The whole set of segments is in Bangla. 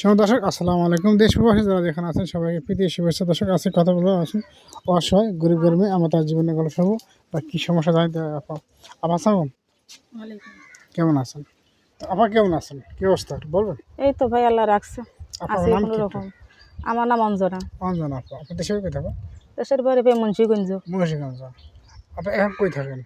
সব দর্শক আসসালামু আলাইকুম। দেশ প্রবাসী যারা যেখানে আছেন সবাইকে প্রীতি শুভেচ্ছা। দর্শক আছে কথা বলে আসুন অসহায় গরিব গরিবে আমরা তার জীবনে গল্প শুনব বা কী সমস্যা জানিতে আপা আপা সালাম কেমন আছেন? তো আপা কেমন আছেন? কি অবস্থা? বলবেন। এই তো ভাই আল্লাহ রাখছে। আছে কোনো রকম আমার নাম অঞ্জনা। অঞ্জন আপা। আপনি দেশের থাকেন দেশের বাইরে ভাই মুন্সিগঞ্জ। মুন্সিগঞ্জ। আপনি এখন কই থাকেন?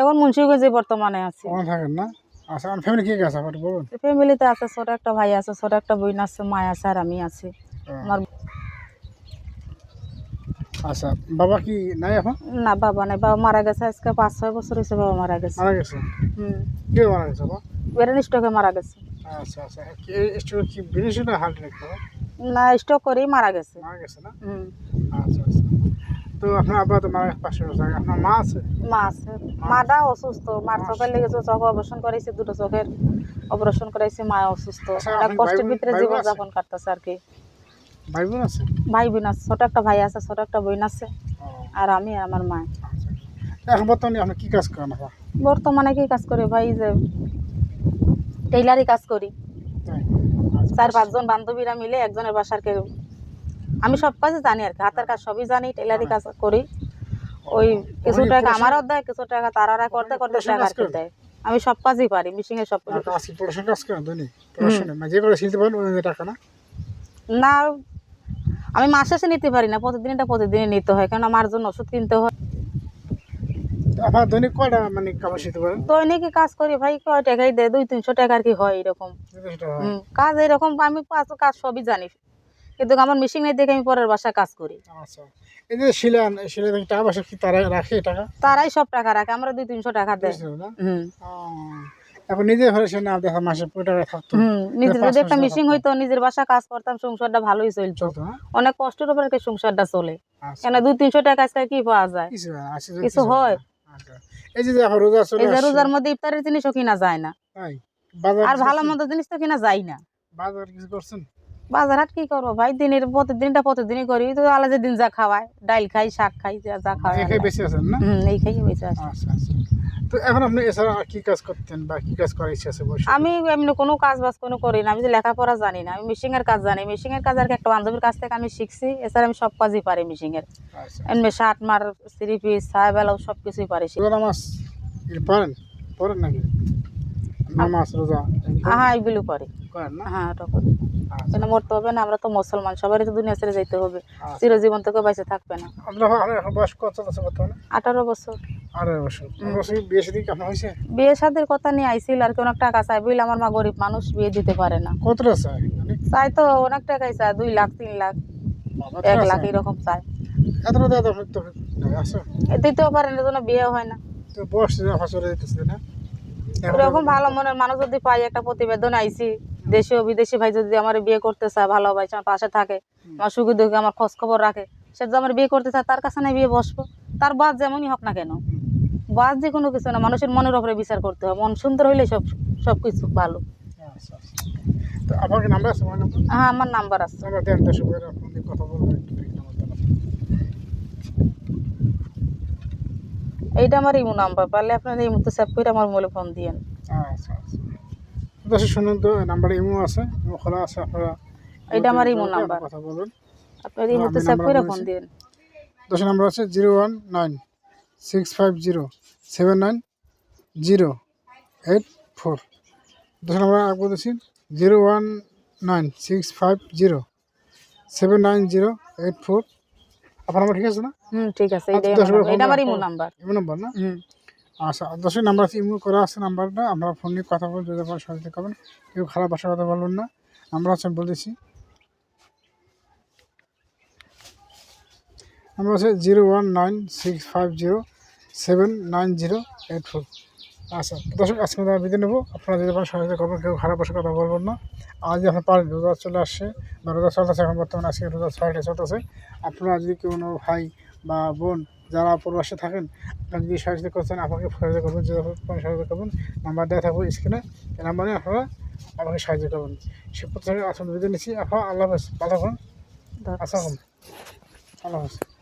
এখন মুন্সিগঞ্জে বর্তমানে আছি। থাকেন না? আচ্ছা আমার ফ্যামিলি কে কে আছে? আপা একটু বলবেন ফ্যামিলিতে আছে ছোট একটা ভাই আছে ছোট একটা বোন আছে মা আছে আর আমি আছি। আমার আচ্ছা বাবা কি নাই এখন? না বাবা নাই। বাবা মারা গেছে আজকে পাঁচ ছয় বছর হয়েছে বাবা মারা গেছে। মারা গেছে? হুম। কে মারা গেছে আপা ব্রেন স্ট্রোকে মারা গেছে। আচ্ছা আচ্ছা। কি স্টোর কি বিদেশি না হার্ট অ্যাটাক না স্ট্রোক করেই মারা গেছে। মারা গেছে না? হুম। আচ্ছা আচ্ছা। তো আপনার আব্বা তো মারা গেছে পাঁচশো আপনার মা আছে? মা আছে। মাটা অসুস্থ। মার চোখের লেগেছে চোখ অপারেশন করাইছে দুটো চোখের অপারেশন করাইছে মা অসুস্থ। আচ্ছা, কষ্টের ভিতরে জীবন যাপন আর কি। ভাই বোন আছে? ভাই বোন আছে ছোট একটা ভাই আছে ছোট একটা বোন আছে। আর আমি আর আমার মা। আচ্ছা এখন বর্তমানে আপনি কি কাজ করেন বর্তমানে কি কাজ করি ভাই যে টেইলারি কাজ করি। আচ্ছা, চার পাঁচজন বান্ধবীরা মিলে একজনের বাসার কে আমি সব কাজই জানি আর কি হাতের কাজ সবই জানি টেইলারি কাজ করি। ওই কিছু টাকা আমারও দেয় কিছু টাকা তারারা করতে করতে পড়াশোনা টাকা আর দেয়। আমি সব কাজই পারি মিশিং এর সব কাজ পড়াশোনা কাজ করেন দৈনিক পড়াশোনা যে করে শিখতে পারেন ওই টাকা না? না আমি মাস শেষে নিতে পারি না প্রতিদিন এটা প্রতিদিনই নিতে হয় কারণ আমার জন্য ওষুধ কিনতে হয়। আপনার দৈনিক কয়টা মানে কাপড় শিখতে পারেন দৈনিকই কাজ করি ভাই? কয় টাকাই দেয় দুই তিনশো টাকা আর কি হয় এরকম। কাজ এরকম আমি পাঁচ কাজ সবই জানি। কিন্তু আমার মেশিন নেই দেখে আমি পরের বাসায় কাজ করি। আচ্ছা। এই যে শিলান শিলা থেকে টাকা পয়সা কি তারা রাখে টাকা? তারাই সব টাকা রাখে আমরা দুই তিনশো টাকা দেয়। হুম। এখন নিজে ঘরে সে না দেখা মাসে পুরো টাকা থাকতো? হুম নিজের পাঁচ যদি একটা মেশিন হইতো নিজের বাসা কাজ করতাম সংসারটা ভালোই চলতো। চলতো অনেক কষ্টের উপরে সংসারটা চলে। আচ্ছা। কেন দুই তিনশো টাকা আজকে কি পাওয়া যায়? কিছু হয় হয়? আচ্ছা। এই যে এখন রোজা চলে এই যে রোজার মধ্যে ইফতারের জিনিসও কিনা যায় না। আর ভালো? মন্দ জিনিস তো কিনা যায় না। বাজার কিছু করছেন? বাজার হাট কি করব? ভাই দিনের প্রতিদিনটা প্রতিদিনই করি। তো আলাদা দিন যা খাওয়ায়। ডাইল খাই শাক খাই যা যা খাওয়ায় এখানে বেশি আছেন না? হুম এই খাই আছি। আচ্ছা আচ্ছা। তো এখন আপনি এছাড়া কি কাজ করতেন বা কি কাজ করার ইচ্ছা আছে বসে আমি এমনি কোনো কাজ বাজ কোনো করি না। আমি যে লেখাপড়া জানি না আমি মেশিং এর কাজ জানি। মেশিং এর কাজ আর কি একটা বান্ধবীর কাছ থেকে আমি শিখছি। এছাড়া আমি সব কাজই পারি মেশিং এর আচ্ছা। এমনি শার্ট মার থ্রি পিস বেলাও সব কিছুই পারি নামাজ পারেন পড়েন? নাকি? নামাজ রোজা? হ্যাঁ এগুলো করি করেন না? হ্যাঁ আচ্ছা। কেন মরতে হবে না? আমরা তো মুসলমান সবারই তো দুনিয়া ছেড়ে যেতে হবে। আচ্ছা। চিরজীবন থেকে বেঁচে থাকবে না। আপনার বয়স কত আছে বর্তমানে? আঠারো বছর। বিয়ে হয়েছে? শাদির কথা নিয়ে আইছিল আর কি অনেক টাকা চাই বুঝলে আমার মা গরিব মানুষ বিয়ে দিতে পারে না। কতটা চাই চাই তো অনেক টাকাই চায় দুই লাখ তিন লাখ এক লাখ এরকম এ দিতেও পারে না জন্য বিয়ে হয় না। বয়স এরকম ভালো মনের মানুষ যদি পাই একটা প্রতিবেদন আইছি। দেশীয় বিদেশি ভাই যদি আমার বিয়ে করতে চায় ভালো ভাই আমার পাশে থাকে আমার সুখী দুঃখী আমার খোঁজ খবর রাখে সে যদি আমার বিয়ে করতে চায় তার কাছে না বিয়ে বসবো। তার বাদ যেমনই হোক না কেন বাদ যে কোনো কিছু না মানুষের মনের ওপরে বিচার করতে হয়। মন সুন্দর হইলে সব সব কিছু ভালো। আচ্ছা আচ্ছা। হ্যাঁ আমার নাম্বার আছে। এইটা আমার ইমো নাম্বার পারলে আপনার এই মুহূর্তে সেভ করে আমার মোবাইলে ফোন দিয়েন। আচ্ছা আচ্ছা। দর্শক শুনুন তো নাম্বারে ইমো আছে ইমো খোলা আছে আপনারা এইটা আমার ইমো নাম্বার। কথা বলুন। আপনার এই মুহূর্তে সেভ করে ফোন দিয়েন। দশের নাম্বার আছে zero one nine six five zero seven nine zero eight four. দশের নাম্বার আগে বলতেছি zero one nine six five zero seven nine zero eight four. আপনার নাম্বার ঠিক আছে না? হুম ঠিক আছে আচ্ছা। এটা আমার ইমো নাম্বার। ইমো নাম্বার না? হুম। আচ্ছা দশের নাম্বার আছে ইমো করা আছে নাম্বারটা আমরা ফোন নিয়ে কথা বলতে যদি আপনারা সাহায্য করবেন। কেউ খারাপ ভাষার কথা বলবেন না। আমরা হচ্ছে বলেছি নাম্বার আছে zero one nine six five zero seven nine zero eight four. আচ্ছা দর্শক, আজকে আমরা বিদায় নেব। আপনারা যদি আপনারা সহায়তা করবেন, কেউ খারাপ ভাষার কথা বলবেন না। যদি আপনার পারেন রোজা চলে আসছে, বা রোজা চলতেছে, এখন বর্তমানে আজকে রোজা ছয়টা চলতেছে। আপনারা যদি কোনো ভাই বা বোন যারা প্রবাসে থাকেন যদি সাহায্য করছেন আপনাকে সাহায্য করবেন যদি সাহায্য করবেন নাম্বার দেওয়া থাকব স্ক্রিনে এই নাম্বারে আপনারা আমাকে সাহায্য করবেন। সে প্রথমে আসলে বিদায় নিচ্ছি। আপনার আল্লাহ হাফেজ। ভালো। আসসালাম আল্লাহ হাফেজ।